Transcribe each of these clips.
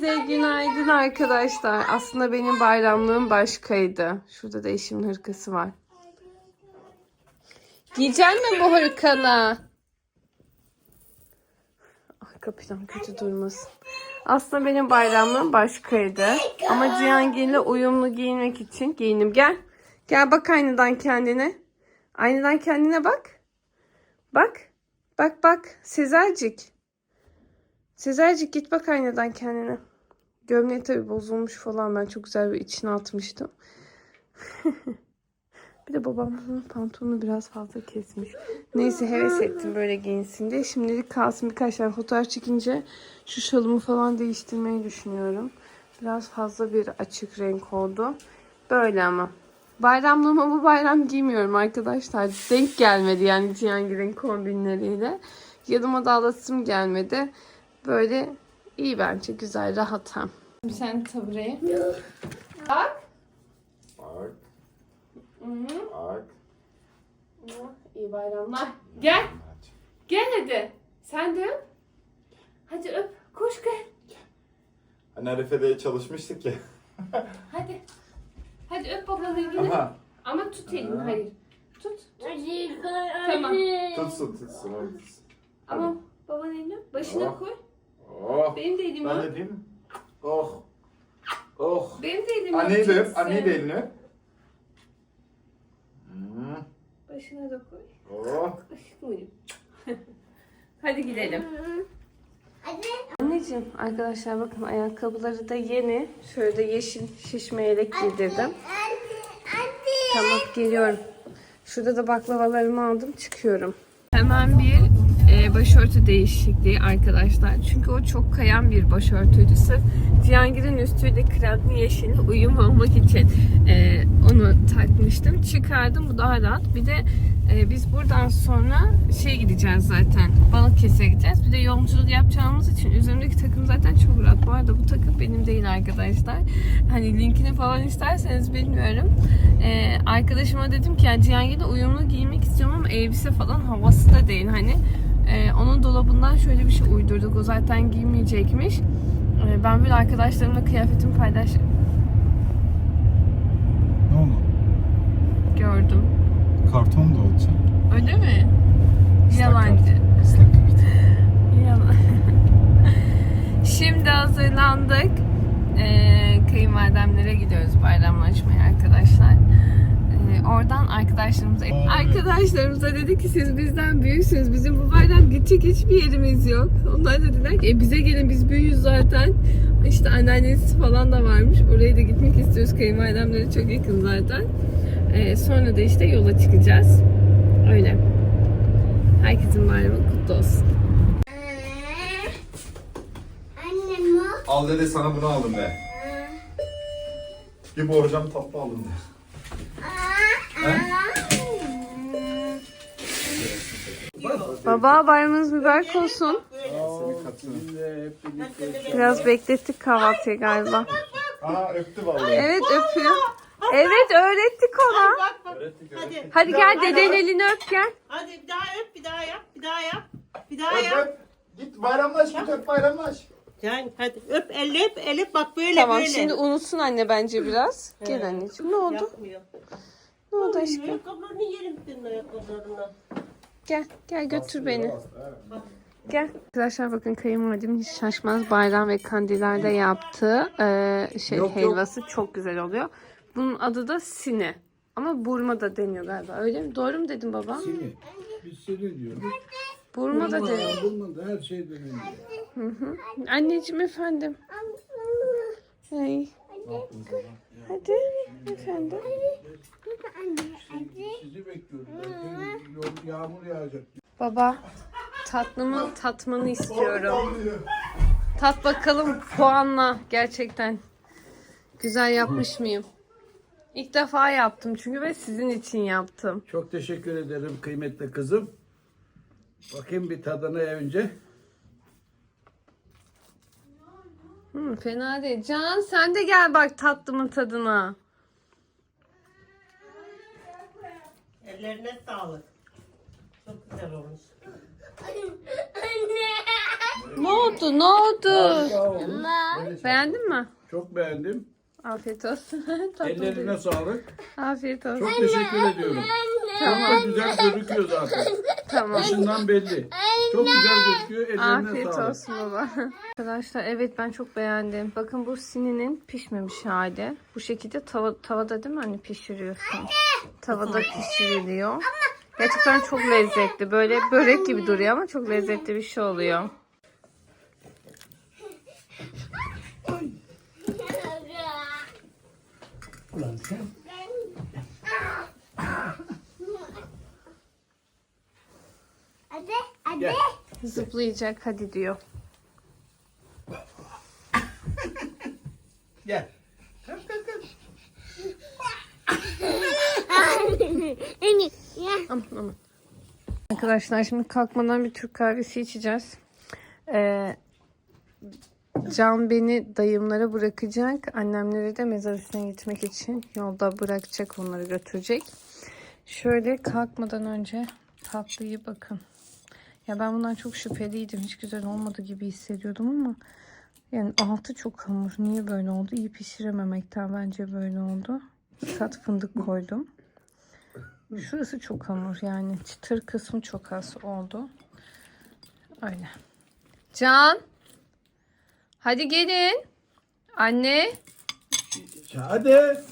Herkese günaydın arkadaşlar. Aslında benim bayramlığım başkaydı. Şurada da eşimin hırkası var. Giyecek mi bu hırkanı? Ay kapıdan kötü durmasın. Aslında benim bayramlığım başkaydı. Ama Cihangir'le uyumlu giyinmek için giyinim. Gel. Gel bak aynadan kendine. Aynadan kendine bak. Bak. Bak bak. Sezercik. Sezercik git bak aynadan kendine. Gömleği tabii bozulmuş falan. Ben çok güzel bir içine atmıştım. bir de babam bunun pantolonu biraz fazla kesmiş. Neyse heves ettim böyle giyinsin diye. Şimdilik kalsın birkaç tane fotoğraf çekince şu şalımı falan değiştirmeyi düşünüyorum. Biraz fazla bir açık renk oldu. Böyle ama. Bayramlığıma bu bayram giymiyorum arkadaşlar. Denk gelmedi yani Cihangir'in kombinleriyle. Yanıma da alasım gelmedi. Böyle iyi bence güzel rahat. Sen tabureye. Bak. Bak, Hı. bak. İyi bayramlar. Gel. Gel hadi. Sen de öp. Hadi öp. Koş gel. Hani Arife'de çalışmıştık ya. Hadi. Hadi öp elini. Ama Ama tut elini. Hayır. Tut. Tamam. tutsun tutsun. Ama babanın elini. Başına Oh. koy. Oh. Benim de elimi Ben öp. yapayım. Oh. Oh. Benim de elimi Anneyi de öp. öpeceksin. Anneyi de elini öp. Hmm. Başına da koy. Oh. Hadi gidelim. Anneciğim arkadaşlar bakın ayakkabıları da yeni. Şöyle de yeşil şişme yelek giydirdim. Tamam geliyorum. Şurada da baklavalarımı aldım çıkıyorum. Hemen bir başörtü değişikliği arkadaşlar. Çünkü o çok kayan bir başörtüydü. Sırf Cihangir'in üstüyle kremli yeşili uyum olmak için e, onu takmıştım. Çıkardım bu daha rahat. Bir de e, biz buradan sonra şey gideceğiz zaten. Balıkesir'e gideceğiz. Bir de yolculuk yapacağımız için üzerimdeki takım zaten çok rahat. Bu arada bu takım benim değil arkadaşlar. Hani linkini falan isterseniz bilmiyorum. E, arkadaşıma dedim ki yani Cihangir'de uyumlu giymek istiyorum ama elbise falan havası da değil. Hani e, onun dolabından şöyle bir şey uydurduk. O zaten giymeyecekmiş. E, ben böyle arkadaşlarımla kıyafetimi paylaş Ne oldu? gördüm. Karton da olacak. Öyle mi? Yalancı. Islak. Yalan. Şimdi hazırlandık. Ee, kayınvalidemlere gidiyoruz bayramlaşmaya arkadaşlar. Ee, arkadaşlarımıza arkadaşlarımıza dedi ki siz bizden büyüksünüz. Bizim bu bayram gidecek hiçbir yerimiz yok. Onlar da dediler ki e, bize gelin biz büyüğüz zaten. İşte anneannesi falan da varmış. Oraya da gitmek istiyoruz. Kayınvalidemlere çok yakın zaten. Ee, sonra da işte yola çıkacağız. Öyle. Herkesin bayramı kutlu olsun. Annem o. Al dedi sana bunu aldım de. Bir borcam tatlı aldım de. Baba bayramınız mübarek olsun. Biraz beklettik kahvaltıya galiba. Aa öptü vallahi. Evet öpüyor. Evet öğrettik ona. Bak bak. Öğrettik Hadi. öğrettik. Hadi gel dedenin elini öp gel. Hadi bir daha öp, bir daha yap, bir daha yap. Bir daha Öp yap. öp. Git bayramlaş git öp bayramlaş. Yani hadi öp, elle öp, elle öp. Bak böyle Tamam böyle. şimdi unutsun anne bence biraz. Gel anneciğim ne oldu? Yapmıyor. Ne oldu aşkım? Ayakkabılarını yerim senin ayakkabılarını. Gel gel götür beni. Gel. Arkadaşlar bakın kayınvalidemin hiç şaşmaz bayram ve kandillerde yaptığı e, şey Yok, yok. helvası çok güzel oluyor. Bunun adı da sine. Ama burma da deniyor galiba. Öyle mi? Doğru mu dedim baba? Seni. Biz seni diyoruz. Burma da deniyor. bulma da her şey dönüyor. Anneciğim efendim. Hey. Hadi efendim. Sizi bekliyoruz. Yağmur yağacak. Baba tatlımı tatmanı istiyorum. Tat bakalım puanla gerçekten. Güzel yapmış mıyım? İlk defa yaptım çünkü ve sizin için yaptım. Çok teşekkür ederim kıymetli kızım. Bakayım bir tadına önce. Hı, fena değil. Can sen de gel bak tatlımın tadına. Ellerine sağlık. Çok güzel olmuş. Anne. Ne oldu? Ne oldu? Harika. Beğendin mi? Çok beğendim. Afiyet olsun. Tatlı Ellerine değil. sağlık. Afiyet olsun. Çok teşekkür ediyorum. Çok da güzel gözüküyor zaten. Tamam. Dışından belli. Çok güzel gözüküyor. Ellerine Afiyet sağlık. olsun baba. Arkadaşlar evet ben çok beğendim. Bakın bu sininin pişmemiş hali. Bu şekilde tava, tavada değil mi hani pişiriyorsun? Tavada pişiriliyor. Gerçekten çok lezzetli. Böyle börek gibi duruyor ama çok lezzetli bir şey oluyor. Ulan sen. Hadi, hadi. Gel. Zıplayacak hadi diyor. Gel. Anne, ya. Aman aman. Arkadaşlar şimdi kalkmadan bir Türk kahvesi içeceğiz. Ee, Can beni dayımlara bırakacak. Annemlere de mezar üstüne gitmek için yolda bırakacak onları götürecek. Şöyle kalkmadan önce tatlıyı bakın. Ya ben bundan çok şüpheliydim. Hiç güzel olmadı gibi hissediyordum ama yani altı çok hamur. Niye böyle oldu? İyi pişirememekten bence böyle oldu. Sat fındık koydum. Şurası çok hamur yani çıtır kısmı çok az oldu. Öyle. Can. Hadi gelin. Anne. Hadi.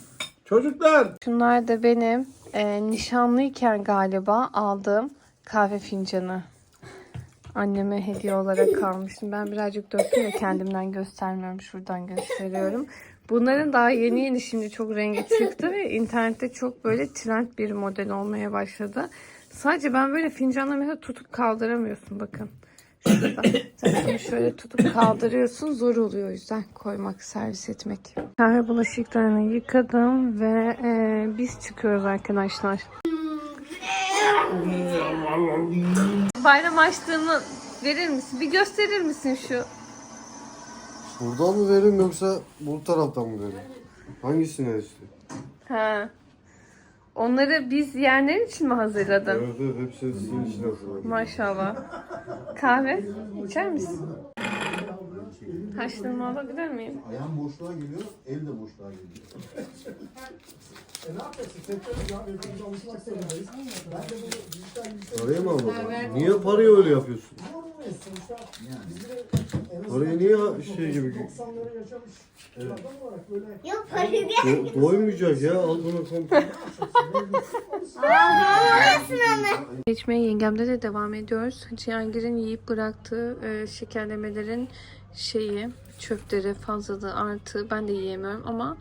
Çocuklar. Şunlar da benim e, nişanlıyken galiba aldığım kahve fincanı. Anneme hediye olarak kalmıştım. Ben birazcık döktüm de kendimden göstermiyorum. Şuradan gösteriyorum. Bunların daha yeni yeni şimdi çok rengi çıktı ve internette çok böyle trend bir model olmaya başladı. Sadece ben böyle fincanla mesela tutup kaldıramıyorsun bakın. Şurada. Sen şöyle tutup kaldırıyorsun. Zor oluyor o yüzden koymak, servis etmek. Kahve bulaşıklarını yıkadım ve e, biz çıkıyoruz arkadaşlar. Bayram açtığını verir misin? Bir gösterir misin şu? Buradan mı vereyim yoksa bu taraftan mı vereyim? Hangisine istiyor? Ha. Onları biz yeğenler için mi hazırladın? Evet evet hepsini sizin için hazırladım. Maşallah. Kahve içer misin? Haşlığımı alabilir miyim? Ayağın boşluğa geliyor, el de boşluğa geliyor. Parayı mı almadın? Niye parayı öyle yapıyorsun? Parayı niye şey gibi? Yok, parayı Do- doymayacak ya al bunu komple. İçmeye yengemde de devam ediyoruz. Cihangir'in yiyip bıraktığı e, şekerlemelerin şeyi, çöpleri fazlalığı artı. Ben de yiyemiyorum ama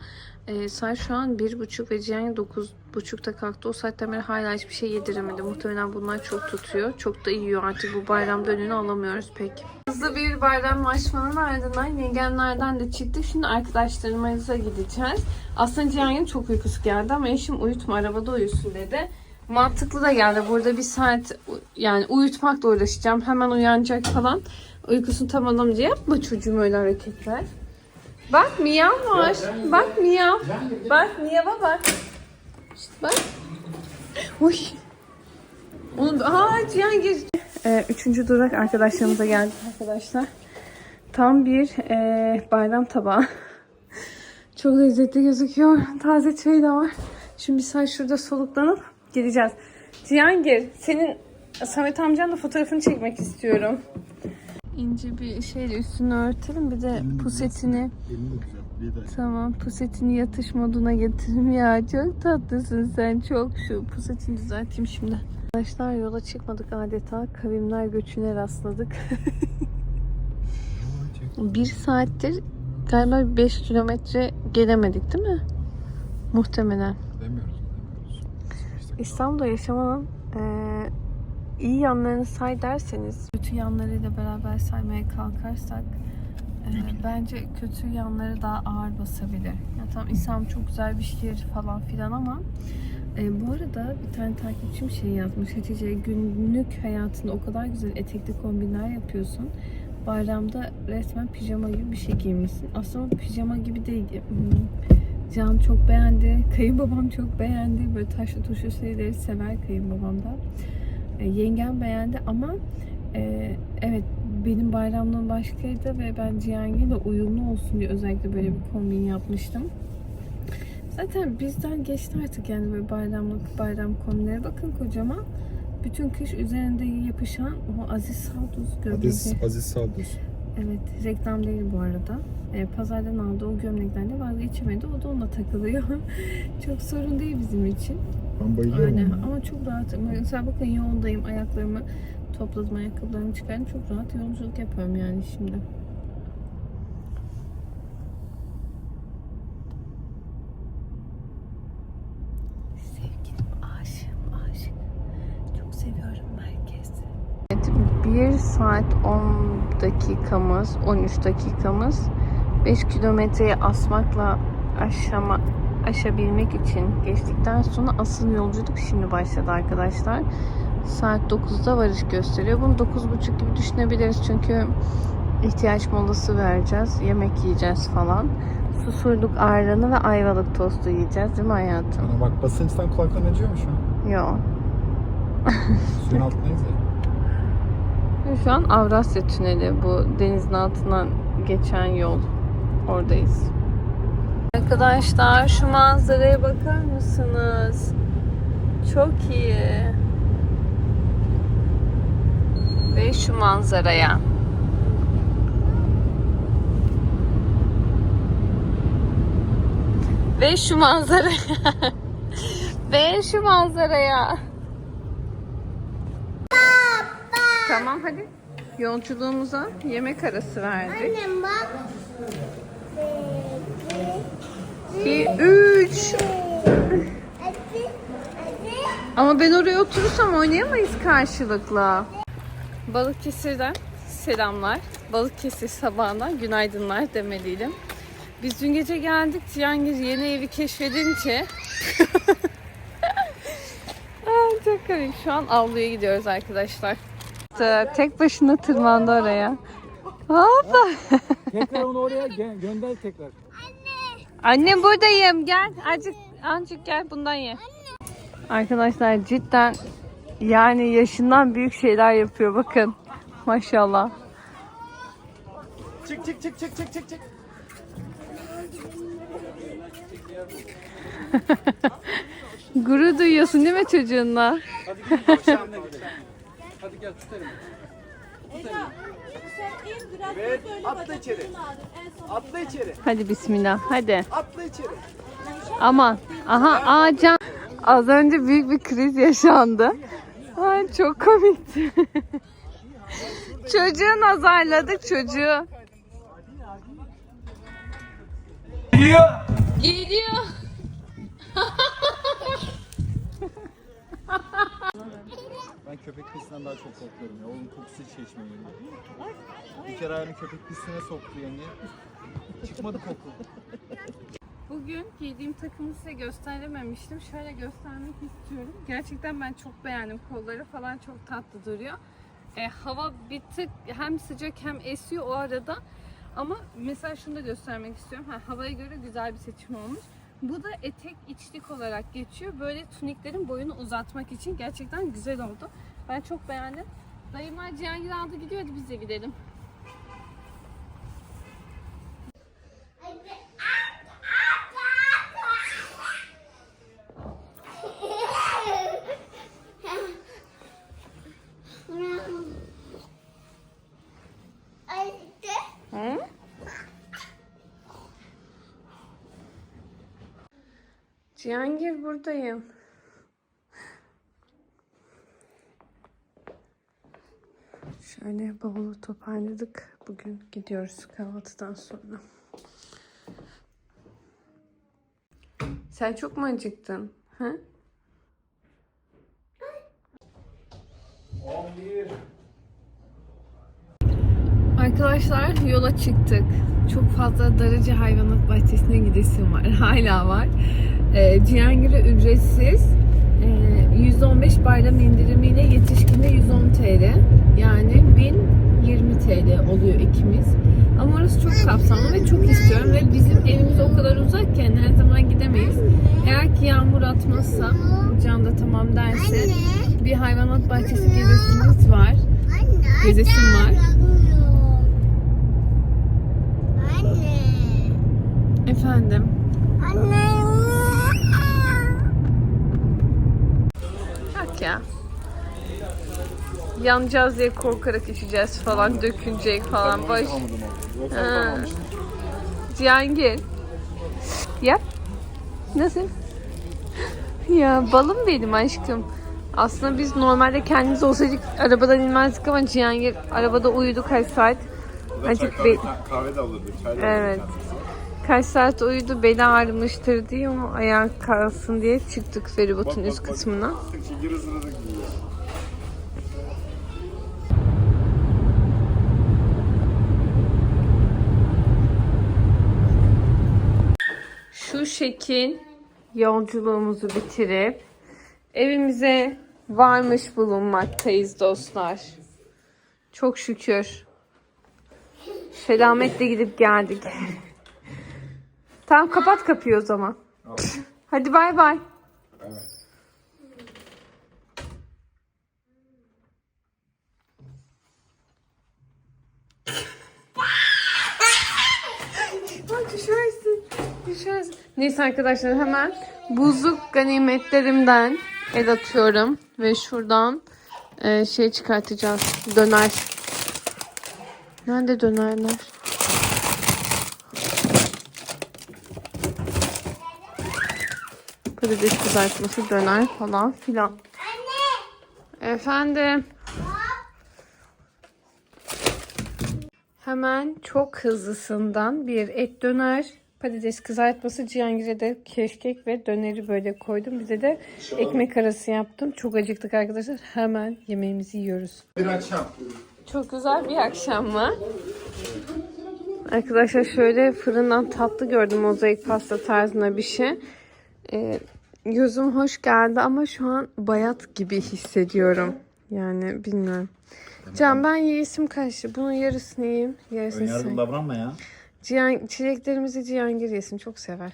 e, saat şu an bir buçuk ve Cihangir dokuz buçukta kalktı. O saatten beri hala hiçbir şey yediremedi. Muhtemelen bunlar çok tutuyor. Çok da yiyor artık bu bayramda önünü alamıyoruz pek. Hızlı bir bayramlaşmanın ardından yengemlerden de çıktık. Şimdi arkadaşlarımıza gideceğiz. Aslında Cihangir'in çok uykusu geldi ama eşim uyutma arabada uyusun dedi. Mantıklı da geldi. Burada bir saat yani uyutmakla uğraşacağım. Hemen uyanacak falan. Uykusunu tam alamayınca yapma çocuğum öyle hareketler. Bak miyav var. Bak miyav. Bak miyava bak. İşte bak. Uy. Onu, aa Cihangir. Ee, üçüncü durak arkadaşlarımıza geldik arkadaşlar. Tam bir e, bayram tabağı. Çok lezzetli gözüküyor. Taze çay da var. Şimdi saat şurada soluklanıp gideceğiz. Cihangir, senin Samet amcanla fotoğrafını çekmek istiyorum. İnce bir şeyle üstünü örtelim. Bir de pusetini Tamam pusetini yatış moduna getirdim ya. Çok tatlısın sen çok şu pusetini düzelteyim şimdi. Arkadaşlar yola çıkmadık adeta. Kavimler göçüne rastladık. bir saattir galiba 5 kilometre gelemedik değil mi? Muhtemelen. İstanbul'da yaşamanın eee, iyi yanlarını say derseniz, kötü yanlarıyla beraber saymaya kalkarsak eee, bence kötü yanları daha ağır basabilir. Ya tamam İstanbul çok güzel bir şehir falan filan ama eee, bu arada bir tane takipçim şey yazmış. Hatice günlük hayatında o kadar güzel etekli kombinler yapıyorsun. Bayramda resmen pijama gibi bir şey giymişsin. Aslında pijama gibi değil. Can çok beğendi. Kayınbabam çok beğendi. Böyle taşlı tuşlu şeyleri sever kayınbabam da. E, yengem beğendi ama e, evet benim bayramlığım başkaydı ve ben Cihangir'le uyumlu olsun diye özellikle böyle bir kombin yapmıştım. Zaten bizden geçti artık yani böyle bayramlık bayram kombinleri. Bakın kocaman. Bütün kış üzerinde yapışan o Aziz Salduz gömleği. Aziz, Aziz Saldus. Evet, reklam değil bu arada. Ee, pazardan aldığı o gömlekten de vazgeçemedi. O da onunla takılıyor. çok sorun değil bizim için. Ben bayılıyorum. Aynen ama çok rahat. Mesela bakın yoldayım. Ayaklarımı topladım. Ayakkabılarımı çıkardım. Çok rahat yolculuk yapıyorum yani şimdi. Sevgilim aşığım aşık. Çok seviyorum merkezi. Evet, 1 saat 10 dakikamız, 13 dakikamız 5 kilometreyi asmakla aşama, aşabilmek için geçtikten sonra asıl yolculuk şimdi başladı arkadaşlar. Saat 9'da varış gösteriyor. Bunu 9.30 gibi düşünebiliriz çünkü ihtiyaç molası vereceğiz. Yemek yiyeceğiz falan. Susurluk ayranı ve ayvalık tostu yiyeceğiz değil mi hayatım? Bana bak basınçtan kulakların acıyor mu şu an? Yok. Suyun altındayız ya. Şu an Avrasya Tüneli bu denizin altından geçen yol. Oradayız. Arkadaşlar şu manzaraya bakar mısınız? Çok iyi. Ve şu manzaraya. Ve şu manzaraya. Ve şu manzaraya. Tamam hadi. Yolculuğumuza yemek arası verdik. Annem bak. 2, 3. Hadi. Hadi. Ama ben oraya oturursam oynayamayız karşılıklı. Balıkesir'den selamlar. Balıkesir sabahından günaydınlar demeliydim. Biz dün gece geldik. Cihangir yeni evi keşfedince Aa, çok komik. Şu an avluya gidiyoruz arkadaşlar. Tek başına tırmandı oraya. Hoppa. Tekrar onu oraya gö- gönder tekrar. Annem buradayım. Gel. Azıcık, azıcık gel bundan ye. Arkadaşlar cidden yani yaşından büyük şeyler yapıyor bakın. Maşallah. Çık çık çık çık çık çık çık. Gurur duyuyorsun değil mi çocuğunla? Hadi gel aşağıya gidelim. Hadi gel tut elimi. Tut elimi. Evet, atla içeri. Atla içeri. Hadi bismillah. Hadi. Atla içeri. Aman. Aha Ağacan. Az önce büyük bir kriz yaşandı. Ay çok komikti. Çocuğu nazarladık çocuğu. Geliyor. Geliyor. Ben köpek pisliğinden daha çok korkuyorum ya. Onun kokusu hiç geçmiyor. Bir kere ayağını köpek pisliğine soktu yani. Çıkmadı koku. Bugün giydiğim takımı size gösterememiştim. Şöyle göstermek istiyorum. Gerçekten ben çok beğendim. Kolları falan çok tatlı duruyor. E, hava bir tık hem sıcak hem esiyor o arada. Ama mesela şunu da göstermek istiyorum. Ha, havaya göre güzel bir seçim olmuş. Bu da etek içlik olarak geçiyor. Böyle tuniklerin boyunu uzatmak için gerçekten güzel oldu. Ben çok beğendim. Dayımlar Cihangir aldı gidiyor. Hadi biz de gidelim. Hadi. Hı? Cihangir buradayım. Şöyle bavulu toparladık. Bugün gidiyoruz kahvaltıdan sonra. Sen çok mu acıktın? Ha? 11. Arkadaşlar yola çıktık. Çok fazla Darıcı Hayvanat Bahçesi'ne gidesim var. Hala var. Ee, e, Cihangir'e ücretsiz. Ee, e, 115 bayram indirimiyle yetişkinde 110 TL. Yani 1020 TL oluyor ikimiz. Ama orası çok kapsamlı ve çok istiyorum ve bizim evimiz o kadar uzak ki her zaman gidemeyiz. Eğer ki yağmur atmazsa, Can da tamam derse bir hayvanat bahçesi gezesimiz var. Gezesim var. Efendim. Ya. Yanacağız diye korkarak içeceğiz falan, dökülecek falan. Boş. Ha. Cihangir. Yap. Nasıl? Ya balım benim aşkım. Aslında biz normalde kendimiz olsaydık arabadan inmezdik ama Cihangir arabada uyudu kaç saat. Acık be- Kahve de alırdı. Çay da Evet. Kaç saat uyudu beli ağrımıştır diye ama ayağa kalsın diye çıktık feribotun üst kısmına. Şu şekil yolculuğumuzu bitirip evimize varmış bulunmaktayız dostlar. Çok şükür. Selametle gidip geldik. tamam kapat kapıyı o zaman. Hadi bay bay. Düşersin. Neyse arkadaşlar hemen buzluk ganimetlerimden el atıyorum. Ve şuradan e, şey çıkartacağız. Döner. Nerede dönerler? Patates kızartması, döner falan filan. Efendim. Hemen çok hızlısından bir et döner, patates kızartması, Cihangir'e de keşkek ve döneri böyle koydum. Bize de ekmek arası yaptım. Çok acıktık arkadaşlar. Hemen yemeğimizi yiyoruz. Bir akşam. Çok güzel bir akşam mı? Arkadaşlar şöyle fırından tatlı gördüm mozaik pasta tarzında bir şey. Ee, gözüm hoş geldi ama şu an bayat gibi hissediyorum. Yani bilmiyorum. Can ben yiyesim kaçtı. Bunun yarısını yiyeyim. Yarısını. Önyargılı davranma ya. Cihan, çileklerimizi Cihangir yesin. Çok sever.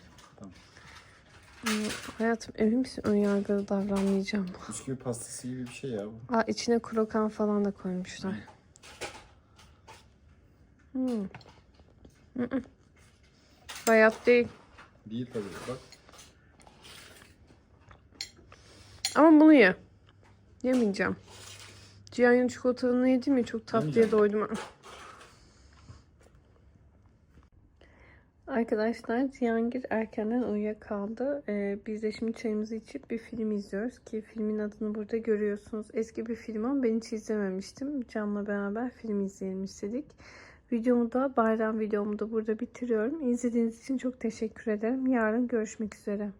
Hmm, Hayatım emin misin önyargılı davranmayacağım? Bisküvi pastası gibi bir şey ya bu. Aa, içine krokan falan da koymuşlar. Hmm. Mm-mm. Bayat değil. Değil tabii bak. Ama bunu ye. Yemeyeceğim. Cihan'ın çikolatalını yedim ya çok tatlıya doydum. Arkadaşlar Cihangir erkenden uyuyakaldı. Ee, biz de şimdi çayımızı içip bir film izliyoruz ki filmin adını burada görüyorsunuz. Eski bir film ama ben hiç izlememiştim. Can'la beraber film izleyelim istedik. Videomu da bayram videomu da burada bitiriyorum. İzlediğiniz için çok teşekkür ederim. Yarın görüşmek üzere.